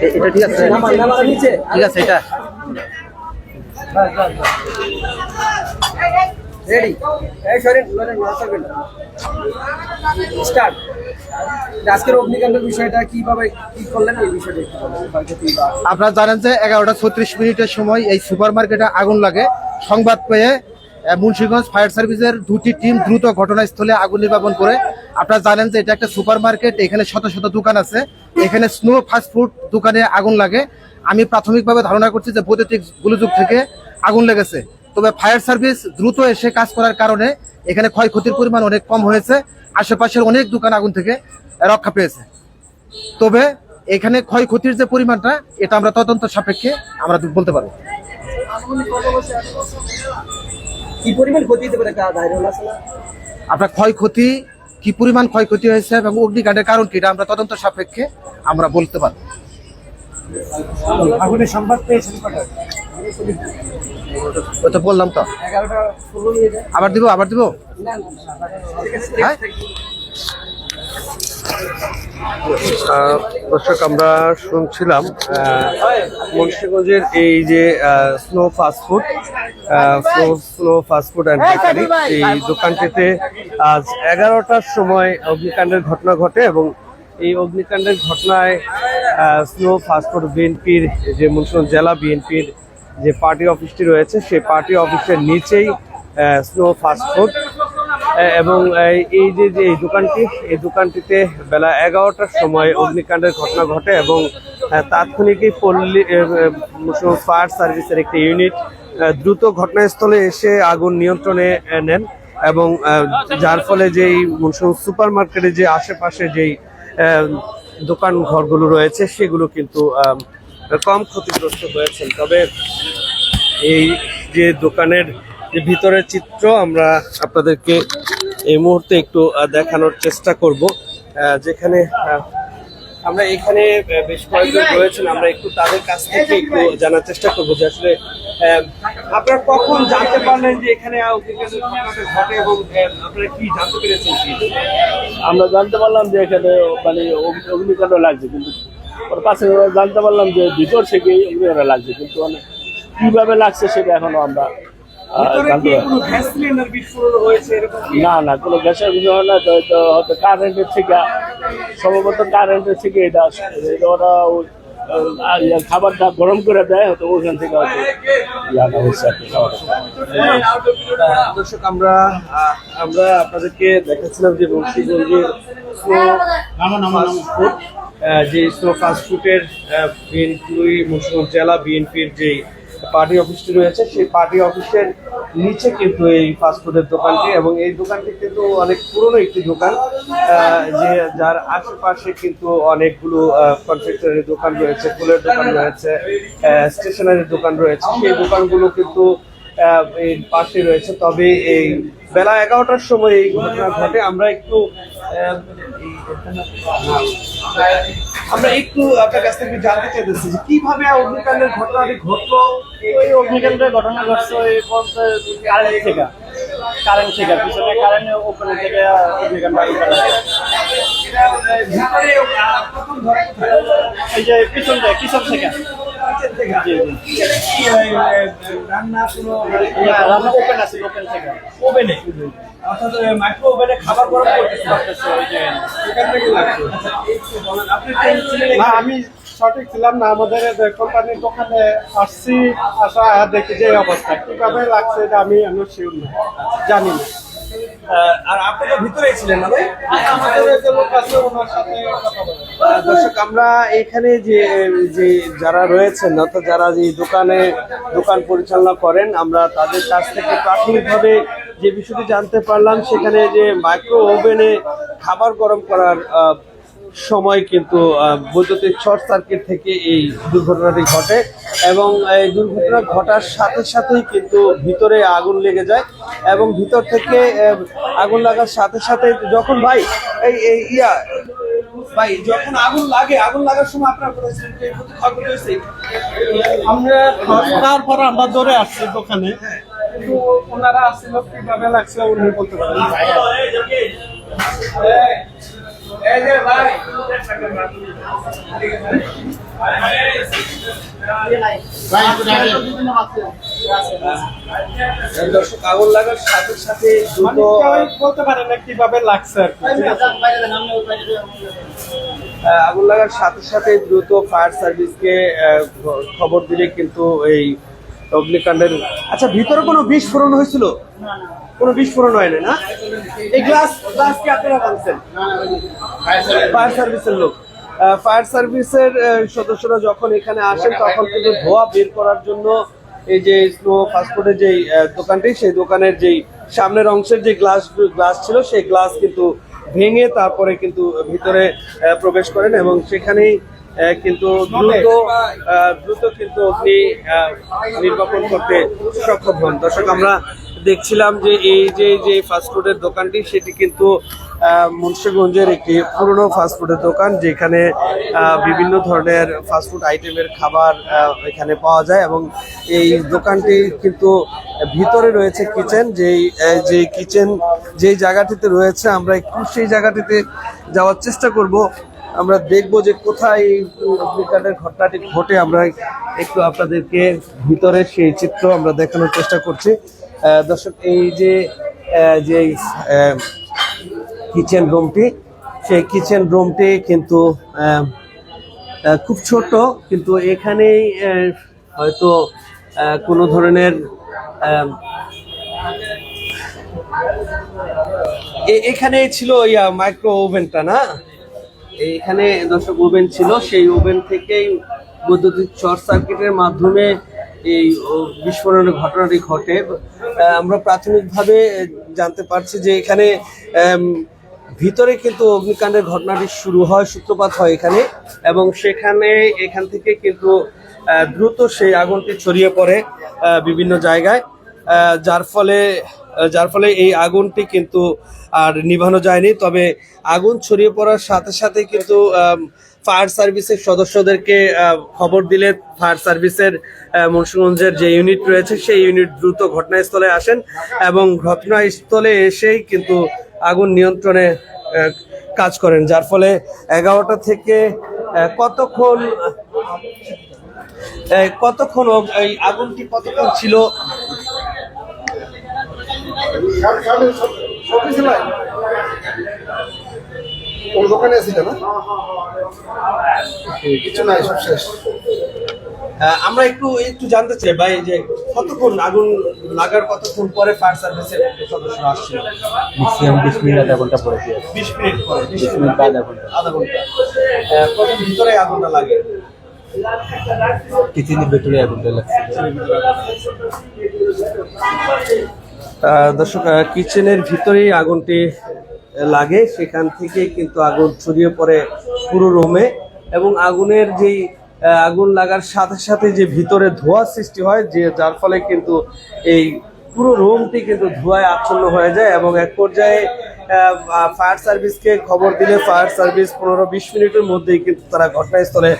এটা ঠিক আছে? ঠিক আছে এটা। রেডি এই সরেন স্টার্ট আজকের অগ্নিকাণ্ডের বিষয়টা কীভাবে কি করলেন এই বিষয়টা আপনারা জানেন যে এগারোটা ছত্রিশ মিনিটের সময় এই সুপার মার্কেটে আগুন লাগে। সংবাদ পেয়ে মুন্সিগঞ্জ ফায়ার সার্ভিসের দুটি টিম দ্রুত ঘটনাস্থলে আগুন নির্বাপন করে আপনারা জানেন যে এটা একটা সুপার মার্কেট এখানে শত শত দোকান আছে। এখানে স্নো ফাস্টফুড দোকানে আগুন লাগে। আমি প্রাথমিকভাবে ধারণা করছি যে বৈদ্যুতিক গোলযোগ থেকে আগুন লেগেছে। তবে ফায়ার সার্ভিস দ্রুত এসে কাজ করার কারণে এখানে ক্ষয়ক্ষতির পরিমাণ অনেক কম হয়েছে। আশেপাশের অনেক দোকান আগুন থেকে রক্ষা পেয়েছে। তবে এখানে ক্ষয়ক্ষতির যে পরিমাণটা এটা আমরা তদন্ত সাপেক্ষে আমরা বলতে পারব। কি পরিমাণ ক্ষতি আপনার ক্ষয়ক্ষতি কি পরিমাণ ক্ষয়ক্ষতি হয়েছে এবং অগ্নিকাণ্ডের কারণ কি এটা আমরা তদন্ত সাপেক্ষে আমরা বলতে পারব। আগুনের সংবাদ পেয়েছেন ওই তো বললাম তো। আবার দিব আবার দিব? হ্যাঁ? দর্শক আমরা শুনছিলাম মুন্সিগঞ্জের এই যে snow fast food snow fast food and bakery এই দোকানটিতে আজ এগারোটার সময় অগ্নিকাণ্ডের ঘটনা ঘটে এবং এই অগ্নিকাণ্ডের ঘটনায় স্নো ফাস্টফুড বিএনপির যে মুন্সিগঞ্জ জেলা বিএনপির যে পার্টি অফিসটি রয়েছে সেই পার্টি অফিসের নিচেই স্নো ফাস্টফুড এবং এই- যে যে এই দোকানটি এই দোকানটিতে বেলা এগারোটার সময় অগ্নিকাণ্ডের ঘটনা ঘটে এবং তাৎক্ষণিকই পল্লী ফায়ার সার্ভিসের একটি ইউনিট দ্রুত ঘটনাস্থলে এসে আগুন নিয়ন্ত্রণে নেন এবং যার ফলে যেই সুপার মার্কেটে যে আশেপাশে যেই দোকান ঘরগুলো রয়েছে, সেগুলো কিন্তু কম ক্ষতিগ্রস্ত হয়েছেন। তবে এই যে দোকানের যে ভিতরের চিত্র, আমরা আপনাদেরকে এই মুহূর্তে একটু দেখানোর চেষ্টা করব। যেখানে আমরা এখানে বেশ কয়েকজন রয়েছেন, আমরা একটু তাদের কাছ থেকে একটু জানার চেষ্টা করব যে আসলে আপনারা কখন জানতে পারলেন যে এখানে ঘটে এবং আপনারা কি জানতে পেরেছেন আমরা জানতে পারলাম যে এখানে মানে অগ্নি- অগ্নিকাণ্ড লাগছে, কিন্তু ওর কাছে জানতে পারলাম যে ভিতর থেকেই অগ্নিকাণ্ড লাগছে, কিন্তু মানে কীভাবে লাগছে সেটা এখনও আমরা না না কোনো গ্যাসের বিষয় না তো হয়তো হয়তো কারেন্টের থেকে সম্ভবত কারেন্টের থেকে এটা ওরা ওই, খাবারটা গরম করে দেয় হয়তো ওখান থেকে হয়তো ইয়াটা হচ্ছে আর কি দর্শক আমরা আমরা আপনাদেরকে দেখাচ্ছিলাম যে বংশীগঞ্জের ফাস্টফুড যে স্নো ফাস্টফুডের বিএনপি মুন্সিগঞ্জ জেলা বিএনপির যে পার্টি অফিসটি রয়েছে। সেই পার্টি অফিসের নিচে কিন্তু এই ফাস্টফুডের দোকানটি এবং এই দোকানটি কিন্তু অনেক পুরনো একটি দোকান যে যার আশেপাশে কিন্তু অনেকগুলো কনফেকশনারি দোকান রয়েছে, ফুলের দোকান রয়েছে স্টেশনারি দোকান রয়েছে। সেই দোকানগুলো কিন্তু পাশে রয়েছে। তবে এই বেলা এগারোটার সময় এই ঘটনা ঘটে। আমরা একটু আমরা একটু আপনার কাছ থেকে জানতে চাইতেছি যে কীভাবে অগ্নিকাণ্ডের ঘটনাটি ঘটলো? ওই অগ্নিকাণ্ডের ঘটনা ঘটছে ওই কারেন্ট থেকে। কারেন্ট থেকে, পিছনে কারেন্ট ওপেন থেকে অগ্নিকাণ্ড? এই যে পিছন থেকে পিছন থেকে। রান্না কোনো রান্না ওপেন আছে ওপেন থেকে। ওভেনে অর্থাৎ মাইক্রো ওভেনে খাবার গরম করতেছে। এখান থেকে লাগছে। একটু বলেন, আপনি না আমি সঠিক ছিলাম না আমাদের কোম্পানির দোকানে আসছি আসা দেখি যে অবস্থা কীভাবে লাগছে এটা আমি আমি শিওর না জানি না। আর আপনি তো ভিতরেই ছিলেন না ভাই? আমাদের যে লোক আছে ওনার সাথে কথা বলে আহ, দর্শক আমরা এখানে যে যে যারা রয়েছেন অর্থাৎ যারা যে দোকানে দোকান পরিচালনা করেন আমরা তাদের কাছ থেকে প্রাথমিকভাবে যে বিষয়টি জানতে পারলাম সেখানে যে মাইক্রো ওভেনে খাবার গরম করার সময় কিন্তু বৈদ্যুতিক শর্ট সার্কিট থেকে এই দুর্ঘটনাটি ঘটে এবং এই দুর্ঘটনা ঘটার সাথে সাথেই কিন্তু ভিতরে আগুন লেগে যায় এবং ভিতর থেকে আগুন লাগার সাথে সাথে যখন ভাই এই ইয়া ভাই যখন আগুন লাগে আগুন লাগার সময় আপনার? আমরা তারপর আমরা দৌড়ে আসছি দোকানে কিন্তু ওনারা আসছিল কীভাবে লাগছে উনি বলতে পারেন এই যে ভাই দর্শক আগুন লাগার সাথে সাথে দ্রুত বলতে পারে না কীভাবে লাগছে আর আগুন লাগার সাথে সাথে দ্রুত ফায়ার সার্ভিসকে খবর দিলে কিন্তু এই অগ্নিকাণ্ডের আচ্ছা ভিতরে কোনো বিস্ফোরণ হয়েছিল? কোনো বিস্ফোরণ হয়নি না? এই গ্লাস গ্লাস কি আপনারা ভাঙছেন ফায়ার সার্ভিসের লোক। ফায়ার সার্ভিসের সদস্যরা যখন এখানে আসেন তখন কিন্তু ধোয়া বের করার জন্য এই যে স্নো ফাস্টফুডের যে দোকানটি সেই দোকানের যেই সামনের অংশের যে গ্লাস গ্লাস ছিল সেই গ্লাস কিন্তু ভেঙে তারপরে কিন্তু ভিতরে প্রবেশ করেন এবং সেখানেই কিন্তু দ্রুত দ্রুত কিন্তু অগ্নি নির্বাপন করতে সক্ষম হন। দর্শক আমরা দেখছিলাম যে এই যে যে ফাস্টফুডের দোকানটি, সেটি কিন্তু মুন্সিগঞ্জের একটি পুরনো ফাস্টফুডের দোকান, যেখানে বিভিন্ন ধরনের ফাস্টফুড আইটেমের খাবার এখানে পাওয়া যায় এবং এই দোকানটি কিন্তু ভিতরে রয়েছে কিচেন যেই যে কিচেন যেই জায়গাটিতে রয়েছে, আমরা একটু সেই জায়গাটিতে যাওয়ার চেষ্টা করব। আমরা দেখব যে কোথায় এই ঘটনাটি ঘটে। আমরা একটু আপনাদেরকে ভিতরে সেই চিত্র আমরা দেখানোর চেষ্টা করছি। দর্শক, এই যে যে কিচেন রুমটি সেই কিচেন রুমটি কিন্তু খুব ছোট, কিন্তু এখানেই হয়তো কোনো ধরনের এখানে ছিল ইয়া মাইক্রো ওভেনটা না? এখানে দর্শক ওভেন ছিল, সেই ওভেন থেকেই বৈদ্যুতিক শর্ট সার্কিটের মাধ্যমে এই বিস্ফোরণের ঘটনাটি ঘটে। আমরা প্রাথমিকভাবে জানতে পারছি যে এখানে ভিতরে কিন্তু অগ্নিকাণ্ডের ঘটনাটি শুরু হয়, সূত্রপাত হয় এখানে, এবং সেখানে, এখান থেকে কিন্তু দ্রুত সেই আগুনটি ছড়িয়ে পড়ে বিভিন্ন জায়গায়। যার ফলে যার ফলে এই আগুনটি কিন্তু আর নিভানো যায়নি। তবে আগুন ছড়িয়ে পড়ার সাথে সাথে কিন্তু ফায়ার সার্ভিসের সদস্যদেরকে খবর দিলে ফায়ার সার্ভিসের মুন্সিগঞ্জের যে ইউনিট রয়েছে সেই ইউনিট দ্রুত ঘটনাস্থলে আসেন এবং ঘটনাস্থলে এসেই কিন্তু আগুন নিয়ন্ত্রণে কাজ করেন যার ফলে এগারোটা থেকে কতক্ষণ কতক্ষণ এই আগুনটি কতক্ষণ ছিল ওর দোকানে ছিল না? কিছু নাই সব শেষ। আমরা একটু একটু জানতে চাই ভাই যে কতক্ষণ আগুন লাগার কতক্ষণ পরে ফায়ার সার্ভিসের সদস্যরা আসছিল ম্যাক্সিমাম বিশ মিনিট আধা ঘণ্টা পরে বিশ মিনিট পরে বিশ মিনিট বা আধা ঘণ্টা। আধা ঘণ্টা। আহ, ভিতরে আগুনটা লাগে? কিচেনের ভেতরে আগুনটা লাগছে। দর্শক কিচেনের ভিতরেই আগুনটি লাগে, সেখান থেকে কিন্তু আগুন ছড়িয়ে পড়ে পুরো রোমে। এবং আগুনের যেই আগুন লাগার সাথে সাথে যে ভিতরে ধোঁয়া সৃষ্টি হয়, যে যার ফলে কিন্তু এই পুরো রুমটি কিন্তু ধোঁয়ায় আচ্ছন্ন হয়ে যায় এবং এক পর্যায়ে ফায়ার সার্ভিসকে খবর দিলে ফায়ার সার্ভিস পনেরো বিশ মিনিটের মধ্যেই কিন্তু তারা ঘটনাস্থলে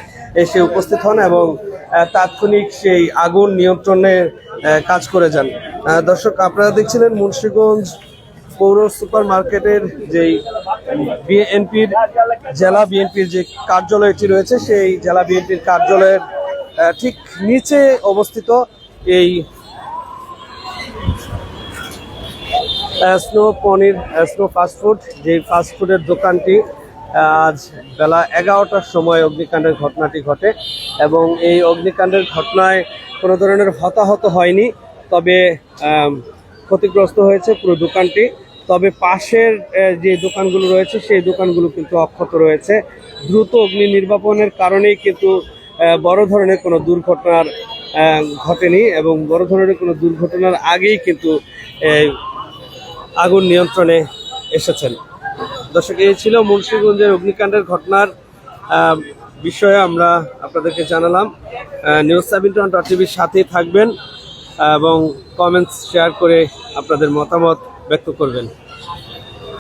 এসে উপস্থিত হন এবং তাৎক্ষণিক সেই আগুন নিয়ন্ত্রণে কাজ করে যান। দর্শক, আপনারা দেখছিলেন মুন্সিগঞ্জ পৌর সুপার মার্কেটের যেই বিএনপির জেলা বিএনপির যে কার্যালয়টি রয়েছে, সেই জেলা বিএনপির কার্যালয়ের ঠিক নিচে অবস্থিত এই স্নো পনির স্নো ফাস্টফুড যে ফাস্টফুডের দোকানটি আজ বেলা এগারোটার সময় অগ্নিকাণ্ডের ঘটনাটি ঘটে এবং এই অগ্নিকাণ্ডের ঘটনায় কোনো ধরনের হতাহত হয়নি, তবে ক্ষতিগ্রস্ত হয়েছে পুরো দোকানটি। তবে পাশের যে দোকানগুলো রয়েছে, সেই দোকানগুলো কিন্তু অক্ষত রয়েছে। দ্রুত অগ্নি নির্বাপনের কারণেই কিন্তু বড় ধরনের কোনো দুর্ঘটনার ঘটেনি এবং বড় ধরনের কোনো দুর্ঘটনার আগেই কিন্তু আগুন নিয়ন্ত্রণে এসেছেন। দর্শক, এই ছিল মুন্সিগঞ্জের অগ্নিকাণ্ডের ঘটনার বিষয়ে আমরা আপনাদেরকে জানালাম। নিউজ সেভেন ডট টিভির সাথেই থাকবেন এবং কমেন্টস শেয়ার করে আপনাদের মতামত ব্যক্ত করবেন।